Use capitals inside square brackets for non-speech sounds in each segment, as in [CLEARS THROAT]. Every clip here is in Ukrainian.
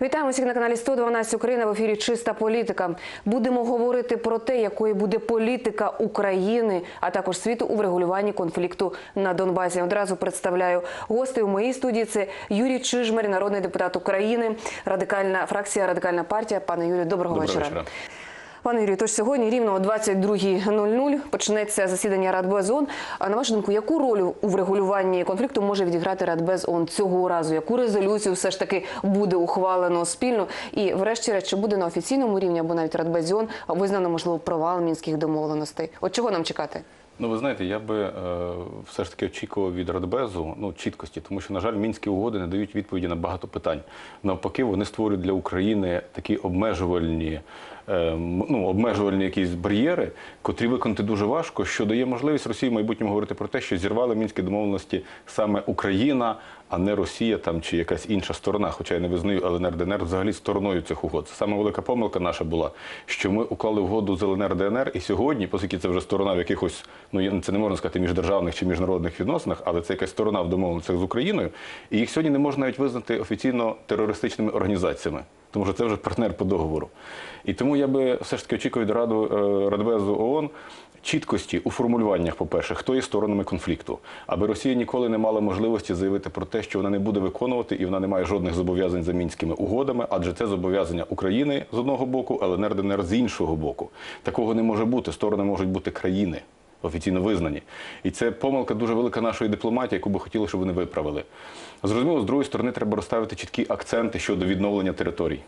Вітаємо всіх на каналі 112 Україна в ефірі Чиста політика. Будемо говорити про те, якою буде політика України, а також світу у врегулюванні конфлікту на Донбасі. Одразу представляю гостей у моїй студії. Це Юрій Чижмарь, народний депутат України, радикальна фракція, радикальна партія. Пане Юрію, доброго, Доброго вечора. вечора. Пане Юрію, тож сьогодні рівно о 22.00 почнеться засідання Радбез ООН. А на вашу думку, яку роль у врегулюванні конфлікту може відіграти Радбез ООН цього разу? Яку резолюцію все ж таки буде ухвалено спільно? І, врешті-решт, чи буде на офіційному рівні або навіть Радбез ООН визнано можливо провал мінських домовленостей? От чого нам чекати? Ну, ви знаєте, я би е, все ж таки очікував від Радбезу ну, чіткості, тому що, на жаль, мінські угоди не дають відповіді на багато питань. Навпаки, вони створюють для України такі обмежувальні, ну, обмежувальні якісь бар'єри, котрі виконати дуже важко, що дає можливість Росії в майбутньому говорити про те, що зірвали мінські домовленості саме Україна, а не Росія там чи якась інша сторона. Хоча я не визнаю ЛНР ДНР взагалі стороною цих угод. Це саме велика помилка наша була, що ми уклали угоду з ЛНР ДНР, і сьогодні, оскільки це вже сторона в якихось, ну це не можна сказати міждержавних чи міжнародних відносинах, але це якась сторона в домовленостях з Україною, і їх сьогодні не можна навіть визнати офіційно терористичними організаціями. Тому що це вже партнер по договору. І тому я би все ж таки очікую від Раду е, Радбезу ООН чіткості у формулюваннях, по-перше, хто є сторонами конфлікту, аби Росія ніколи не мала можливості заявити про те, що вона не буде виконувати і вона не має жодних зобов'язань за мінськими угодами, адже це зобов'язання України з одного боку, ЛНР ДНР з іншого боку. Такого не може бути. Сторони можуть бути країни. Офіційно визнані, і це помилка дуже велика нашої дипломатії, яку би хотіли, щоб вони виправили. Зрозуміло, з другої сторони, треба розставити чіткі акценти щодо відновлення територій,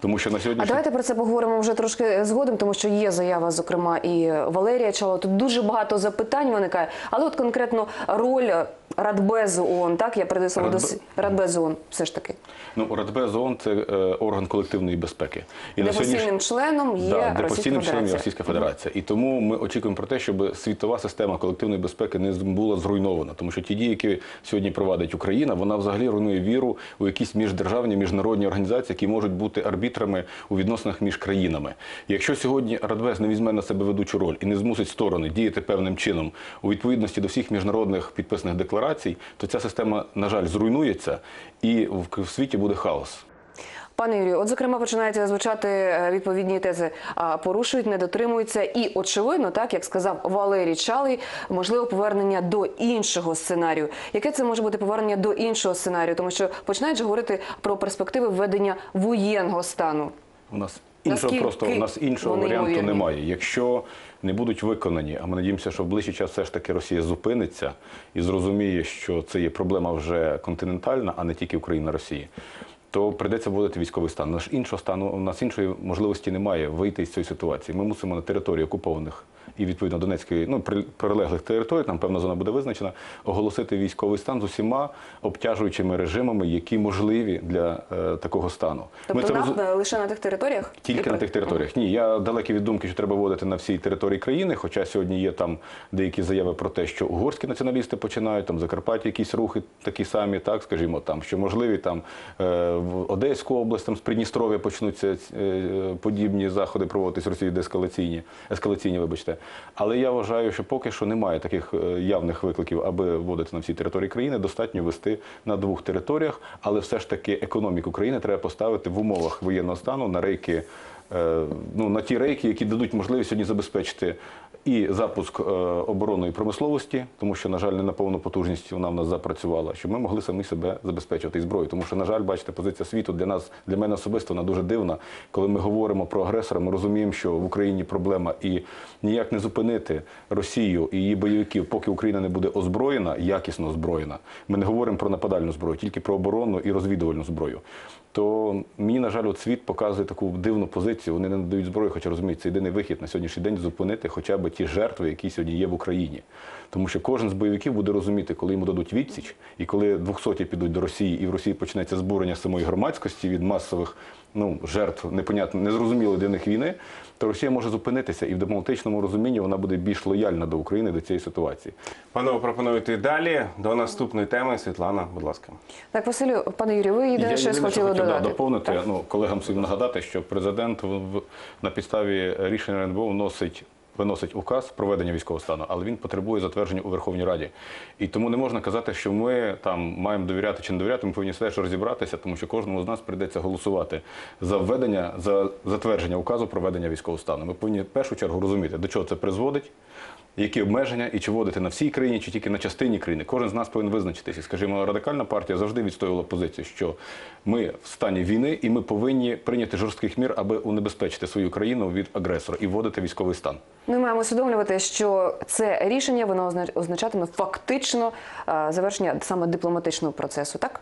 тому що на сьогодні А давайте про це поговоримо вже трошки згодом, тому що є заява, зокрема, і Валерія Чало. Тут дуже багато запитань виникає. Але от конкретно роль Радбезу ООН, так я передаю слово до Радбе- с- Радбезу ООН, все ж таки. Ну, Радбез ООН – це е, орган колективної безпеки. І Де постійним членом є Да, де постійним членом є. Російська Федерація. І тому ми очікуємо про те, щоб світова система колективної безпеки не була зруйнована. Тому що ті дії, які сьогодні провадить Україна, вона взагалі руйнує віру у якісь міждержавні міжнародні організації, які можуть бути арбітрами у відносинах між країнами. Якщо сьогодні Радбез не візьме на себе ведучу роль і не змусить сторони діяти певним чином у відповідності до всіх міжнародних підписаних декларацій, то ця система, на жаль, зруйнується і в, світі буде хаос. Пане Юрію, от зокрема починають звучати е, відповідні тези. Порушують, не дотримуються, і очевидно, так як сказав Валерій Чалий, можливо повернення до іншого сценарію. Яке це може бути повернення до іншого сценарію? Тому що починають же говорити про перспективи введення воєнного стану. У нас іншого Наскільки просто у нас іншого варіанту ймовірні? немає. Якщо не будуть виконані, а ми надіємося, що в ближчий час все ж таки Росія зупиниться і зрозуміє, що це є проблема вже континентальна, а не тільки Україна Росії. То прийдеться вводити військовий стан. Наш іншого стану у нас іншої можливості немає вийти з цієї ситуації. Ми мусимо на території окупованих і відповідно Донецької, ну при- прилеглих територій, там певна зона буде визначена, оголосити військовий стан з усіма обтяжуючими режимами, які можливі для е, такого стану. Тобто це розу- на, лише на тих територіях? тільки І на тих територіях. Ні, я далекий від думки, що треба вводити на всій території країни. Хоча сьогодні є там деякі заяви про те, що угорські націоналісти починають, там в Закарпатті якісь рухи такі самі, так скажімо, там що можливі там е, в Одеську область, там з Придністров'я почнуться е, подібні заходи проводитись в Росії деескалаційні, ескалаційні, вибачте. Але я вважаю, що поки що немає таких е, явних викликів, аби вводити на всій території країни. Достатньо вести на двох територіях, але все ж таки економіку країни треба поставити в умовах воєнного стану на рейки. Е, Ну, на ті рейки, які дадуть можливість сьогодні забезпечити і запуск е, оборонної промисловості, тому що, на жаль, не на повну потужність вона в нас запрацювала, щоб ми могли самі себе забезпечувати і зброєю. Тому що, на жаль, бачите, позиція світу для нас, для мене особисто, вона дуже дивна. Коли ми говоримо про агресора, ми розуміємо, що в Україні проблема і ніяк не зупинити Росію і її бойовиків, поки Україна не буде озброєна, якісно озброєна. Ми не говоримо про нападальну зброю, тільки про оборонну і розвідувальну зброю. То мені, на жаль, от світ показує таку дивну позицію. Вони не надають зброю, хоча розуміють, це єдиний вихід на сьогоднішній день зупинити хоча б ті жертви, які сьогодні є в Україні. Тому що кожен з бойовиків буде розуміти, коли йому дадуть відсіч, і коли двохсоті підуть до Росії, і в Росії почнеться збурення самої громадськості від масових ну, жертв, непонятно, незрозуміло для них війни, то Росія може зупинитися, і в дипломатичному розумінні вона буде більш лояльна до України до цієї ситуації. Панове, пропоную йти далі до наступної теми. Світлана, будь ласка. Так, Василю, пане Юрію, ви єдине Я щось єдине, що хотіли хотів да, доповнити Так? ну, колегам собі нагадати, що президент в, в- на підставі рішення РНБО вносить виносить указ проведення військового стану, але він потребує затвердження у Верховній Раді. І тому не можна казати, що ми там маємо довіряти чи не довіряти. Ми повинні все ж розібратися, тому що кожному з нас прийдеться голосувати за введення, за затвердження указу проведення військового стану. Ми повинні в першу чергу розуміти, до чого це призводить. Які обмеження і чи вводити на всій країні, чи тільки на частині країни. Кожен з нас повинен визначитися. Скажімо, радикальна партія завжди відстоювала позицію, що ми в стані війни і ми повинні прийняти жорстких мір, аби унебезпечити свою країну від агресора і вводити військовий стан. Ми маємо усвідомлювати, що це рішення воно означатиме фактично е, завершення саме дипломатичного процесу, так?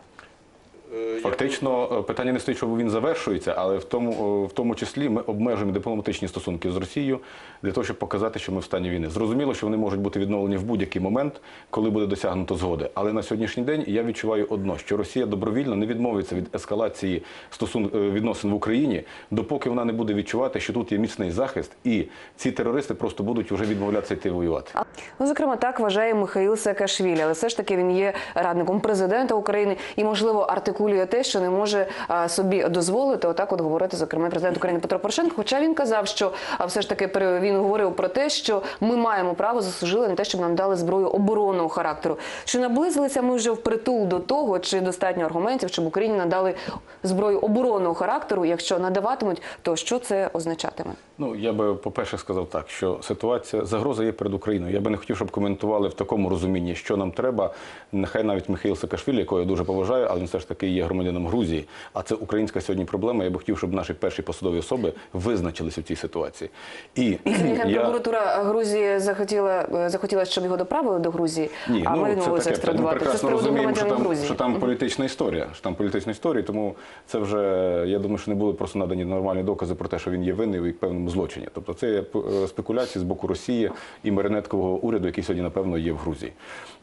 Фактично, е, питання не стоїть, що він завершується, але в тому, е, в тому числі ми обмежуємо дипломатичні стосунки з Росією для того, щоб показати, що ми в стані війни. Зрозуміло, що вони можуть бути відновлені в будь-який момент, коли буде досягнуто згоди. Але на сьогоднішній день я відчуваю одно, що Росія добровільно не відмовиться від ескалації стосун е, відносин в Україні, допоки вона не буде відчувати, що тут є міцний захист, і ці терористи просто будуть вже відмовлятися йти воювати. Ну, зокрема, так вважає Михаїл Саакашвілі, але все ж таки він є радником президента України і, можливо, артикулює те, що не може собі дозволити отак, от говорити, зокрема, президент України Петро Порошенко. Хоча він казав, що все ж таки він говорив про те, що ми маємо право заслужили на те, щоб нам дали зброю оборонного характеру. Чи наблизилися ми вже впритул до того, чи достатньо аргументів, щоб Україні надали зброю оборонного характеру? Якщо надаватимуть, то що це означатиме? Ну, я би, по-перше, сказав так, що ситуація, загроза є перед Україною. Я би не хотів, щоб коментували в такому розумінні, що нам треба. Нехай навіть Михайло Саакашвілі, якого я дуже поважаю, але він все ж таки є громадянином Грузії. А це українська сьогодні проблема. Я би хотів, щоб наші перші посадові особи визначилися в цій ситуації. І І я... Генпрокуратура Грузії захотіла захотіла, щоб його доправили до Грузії, Ні, а ми ну. Ми екстрадувати. З прекрасно розуміємо, що там, що там політична історія. Що там політична історія, тому це вже я думаю, що не були просто надані нормальні докази про те, що він є винний у певному злочині. Тобто це е, спекуляції з боку Росії і марionеткового уряду, який сьогодні напевно є в Грузії.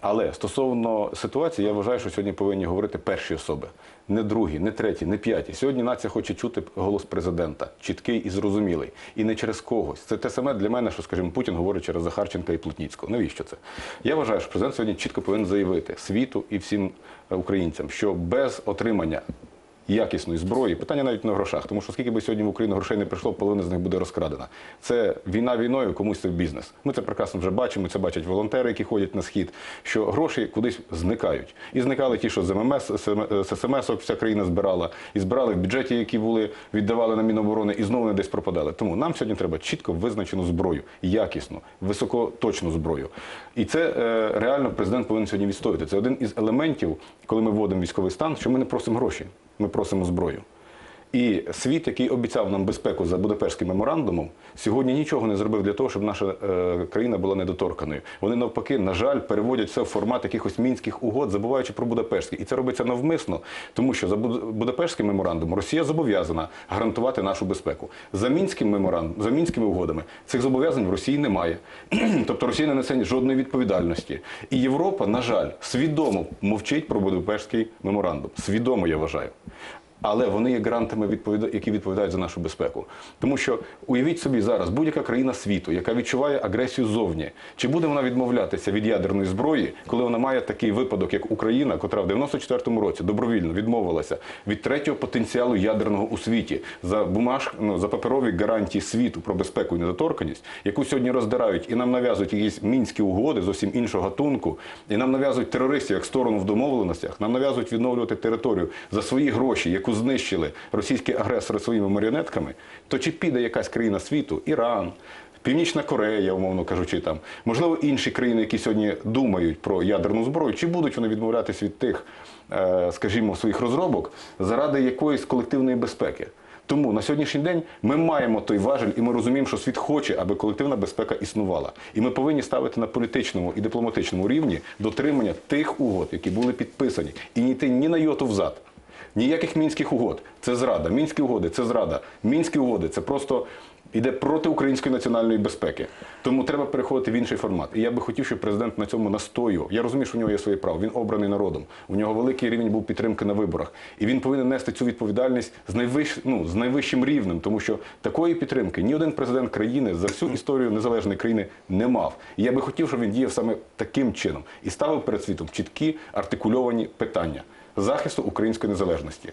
Але стосовно ситуації, я вважаю, що сьогодні повинні говорити перші особи, не другі, не треті, не п'яті. Сьогодні нація хоче чути голос президента, чіткий і зрозумілий, і не через когось. Це те саме для мене, що скажімо, Путін говорить через Захарченка і Плотніцького. Навіщо це? Я вважаю, що президент сьогодні чітко повинен заявити світу і всім е, українцям, що без отримання якісної зброї, питання навіть в грошах, тому що скільки би сьогодні в Україну грошей не прийшло, половина з них буде розкрадена. Це війна війною, комусь це бізнес. Ми це прекрасно вже бачимо. Це бачать волонтери, які ходять на схід, що гроші кудись зникають. І зникали ті, що з ММС, з СМС вся країна збирала, і збирали в бюджеті, які були віддавали на Міноборони, і знову не десь пропадали. Тому нам сьогодні треба чітко визначену зброю, якісну, високоточну зброю. І це е, реально президент повинен сьогодні відстояти. Це один із елементів, коли ми вводимо військовий стан, що ми не просимо гроші, ми просимо зброю. І світ, який обіцяв нам безпеку за Будапештським меморандумом, сьогодні нічого не зробив для того, щоб наша е, країна була недоторканою. Вони навпаки, на жаль, переводять все в формат якихось мінських угод, забуваючи про Будапештський. І це робиться навмисно, тому що за Буд- Будапештським меморандумом Росія зобов'язана гарантувати нашу безпеку. За мінським меморандумом, за мінськими угодами цих зобов'язань в Росії немає. [CLEARS THROAT] тобто Росія не несе жодної відповідальності. І Європа, на жаль, свідомо мовчить про Будапештський меморандум. Свідомо, я вважаю. Але вони є гарантами, відповіда- які відповідають за нашу безпеку. Тому що уявіть собі зараз будь-яка країна світу, яка відчуває агресію зовні, чи буде вона відмовлятися від ядерної зброї, коли вона має такий випадок, як Україна, котра в 94-му році добровільно відмовилася від третього потенціалу ядерного у світі за бумаж, ну, за паперові гарантії світу про безпеку і недоторканність, яку сьогодні роздирають і нам нав'язують якісь мінські угоди зовсім іншого гатунку, і нам нав'язують терористів як сторону в домовленостях, нам нав'язують відновлювати територію за свої гроші, яку знищили російські агресори своїми маріонетками, то чи піде якась країна світу, Іран, Північна Корея, умовно кажучи, там можливо інші країни, які сьогодні думають про ядерну зброю, чи будуть вони відмовлятися від тих, е, скажімо, своїх розробок заради якоїсь колективної безпеки? Тому на сьогоднішній день ми маємо той важель, і ми розуміємо, що світ хоче, аби колективна безпека існувала. І ми повинні ставити на політичному і дипломатичному рівні дотримання тих угод, які були підписані, і не йти ні на йоту взад. Ніяких мінських угод. Це зрада. Мінські угоди це зрада. Мінські угоди це просто іде проти української національної безпеки. Тому треба переходити в інший формат. І я би хотів, щоб президент на цьому настоював. Я розумію, що в нього є своє право. Він обраний народом. У нього великий рівень був підтримки на виборах. І він повинен нести цю відповідальність з найвищ, ну, з найвищим рівнем, тому що такої підтримки ні один президент країни за всю історію незалежної країни не мав. І я би хотів, щоб він діяв саме таким чином і ставив перед світом чіткі артикульовані питання захисту української незалежності.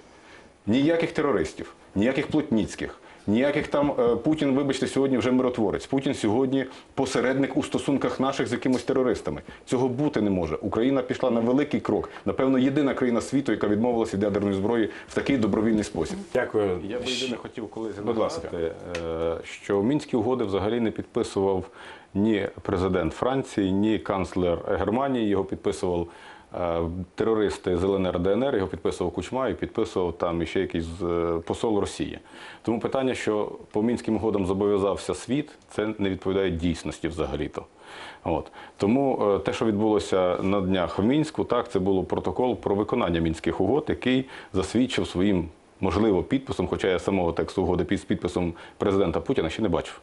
Ніяких терористів, ніяких плотніцьких, Ніяких там е, Путін, вибачте, сьогодні вже миротворець. Путін сьогодні посередник у стосунках наших з якимось терористами. Цього бути не може. Україна пішла на великий крок. Напевно, єдина країна світу, яка відмовилася від ядерної зброї в такий добровільний спосіб. Дякую. Я би єдине хотів колись Будь ласка. нагадати, е, що мінські угоди взагалі не підписував ні президент Франції, ні канцлер Германії. Його підписував терористи з ЛНР ДНР, його підписував Кучма і підписував там іще якийсь е, посол Росії. Тому питання, що по мінським угодам зобов'язався світ, це не відповідає дійсності взагалі-то. От тому е, те, що відбулося на днях в мінську, так це було протокол про виконання мінських угод, який засвідчив своїм можливо підписом, хоча я самого тексту угоди під підписом президента Путіна ще не бачив.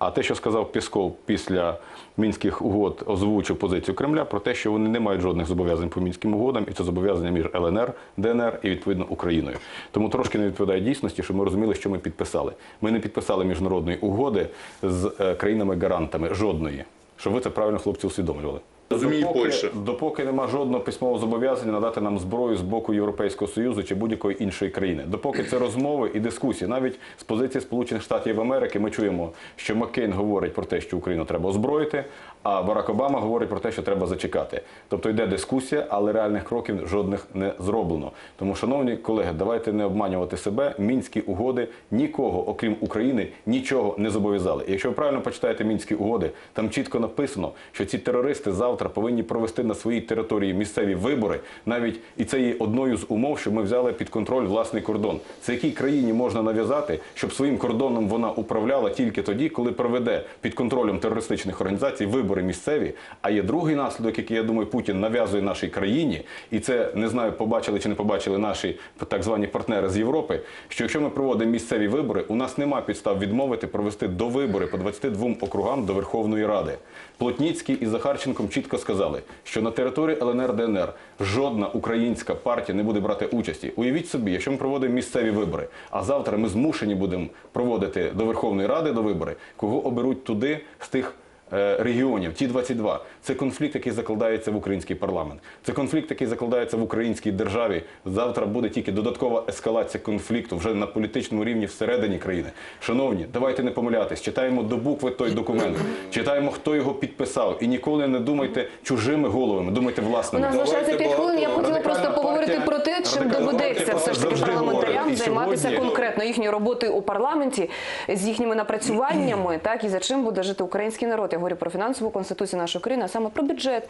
А те, що сказав Пісков після мінських угод, озвучив позицію Кремля про те, що вони не мають жодних зобов'язань по мінським угодам, і це зобов'язання між ЛНР, ДНР і відповідно Україною. Тому трошки не відповідає дійсності, що ми розуміли, що ми підписали. Ми не підписали міжнародної угоди з е, країнами-гарантами жодної. Щоб ви це правильно хлопці усвідомлювали. Розуміє Допоки- Польща. Допоки нема жодного письмового зобов'язання надати нам зброю з боку Європейського Союзу чи будь-якої іншої країни. Допоки це розмови і дискусії, навіть з позиції Сполучених Штатів Америки, ми чуємо, що Маккейн говорить про те, що Україну треба озброїти, а Барак Обама говорить про те, що треба зачекати. Тобто йде дискусія, але реальних кроків жодних не зроблено. Тому, шановні колеги, давайте не обманювати себе. Мінські угоди нікого, окрім України, нічого не зобов'язали. І якщо ви правильно почитаєте мінські угоди, там чітко написано, що ці терористи завтра повинні провести на своїй території місцеві вибори. Навіть і це є одною з умов, щоб ми взяли під контроль власний кордон. Це якій країні можна нав'язати, щоб своїм кордоном вона управляла тільки тоді, коли проведе під контролем терористичних організацій вибори місцеві. А є другий наслідок, який я думаю, Путін нав'язує нашій країні, і це не знаю, побачили чи не побачили наші так звані партнери з Європи. Що якщо ми проводимо місцеві вибори, у нас нема підстав відмовити провести до вибори по 22 округам до Верховної Ради. Плотніцький і Захарченком чітко сказали, що на території ЛНР ДНР жодна українська партія не буде брати участі. Уявіть собі, якщо ми проводимо місцеві вибори, а завтра ми змушені будемо проводити до Верховної Ради до вибори, кого оберуть туди з тих. Е, Регіонів ті 22 це конфлікт, який закладається в український парламент. Це конфлікт, який закладається в українській державі. Завтра буде тільки додаткова ескалація конфлікту вже на політичному рівні всередині країни. Шановні, давайте не помилятись. Читаємо до букви той документ, читаємо, хто його підписав, і ніколи не думайте чужими головами, думайте У власними. нас залишається 5 хвилин. Я хотіла просто поговорити про те, чим доведеться все ж таки парламентарям займатися конкретно їхньою роботою у парламенті з їхніми напрацюваннями, так і за чим буде жити український народ. Говорю про фінансову конституцію нашої країни, а саме про бюджет.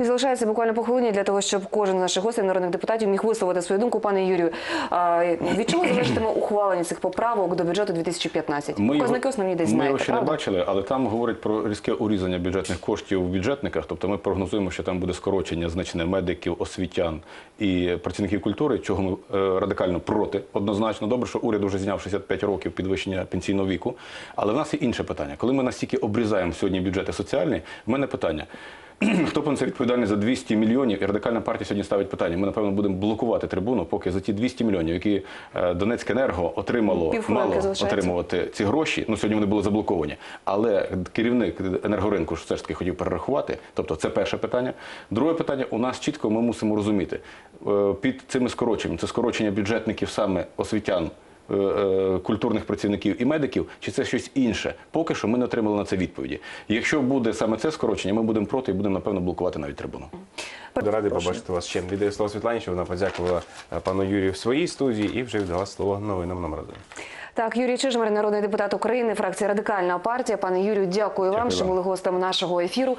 І залишається буквально по хвилині для того, щоб кожен з наших гостей, народних депутатів, міг висловити свою думку. Пане Юрію, а, від чого залежатиме ухвалення цих поправок до бюджету 2015? Ми його, Показники основні десь ми знаєте, його ще правда? не бачили, але там говорять про різке урізання бюджетних коштів в бюджетниках. Тобто ми прогнозуємо, що там буде скорочення значне медиків, освітян і працівників культури, чого ми е, радикально проти. Однозначно добре, що уряд вже зняв 65 років підвищення пенсійного віку. Але в нас є інше питання. Коли ми настільки обрізаємо сьогодні бюджети соціальні, в мене питання. [CLEARS THROAT] Хто понесе відповідальність за 200 мільйонів? І радикальна партія сьогодні ставить питання. Ми напевно будемо блокувати трибуну, поки за ті 200 мільйонів, які е, Донецькенерго отримало Півхвилинки мало залишається. отримувати ці гроші. Ну сьогодні вони були заблоковані. Але керівник енергоринку ж все ж таки хотів перерахувати. Тобто, це перше питання. Друге питання: у нас чітко ми мусимо розуміти е, під цими скороченнями. Це скорочення бюджетників саме освітян. Е, е, Культурних працівників і медиків, чи це щось інше? Поки що ми не отримали на це відповіді. Якщо буде саме це скорочення, ми будемо проти і будемо напевно блокувати навіть трибуну. Буду радий побачити вас ще. Віддаю слово Світлані, що вона подякувала е, пану Юрію в своїй студії і вже віддала слово новинам номер один. Так, Юрій Чижмар, народний депутат України, фракція Радикальна партія. Пане Юрію, дякую вам, Дякую що були гостем нашого ефіру.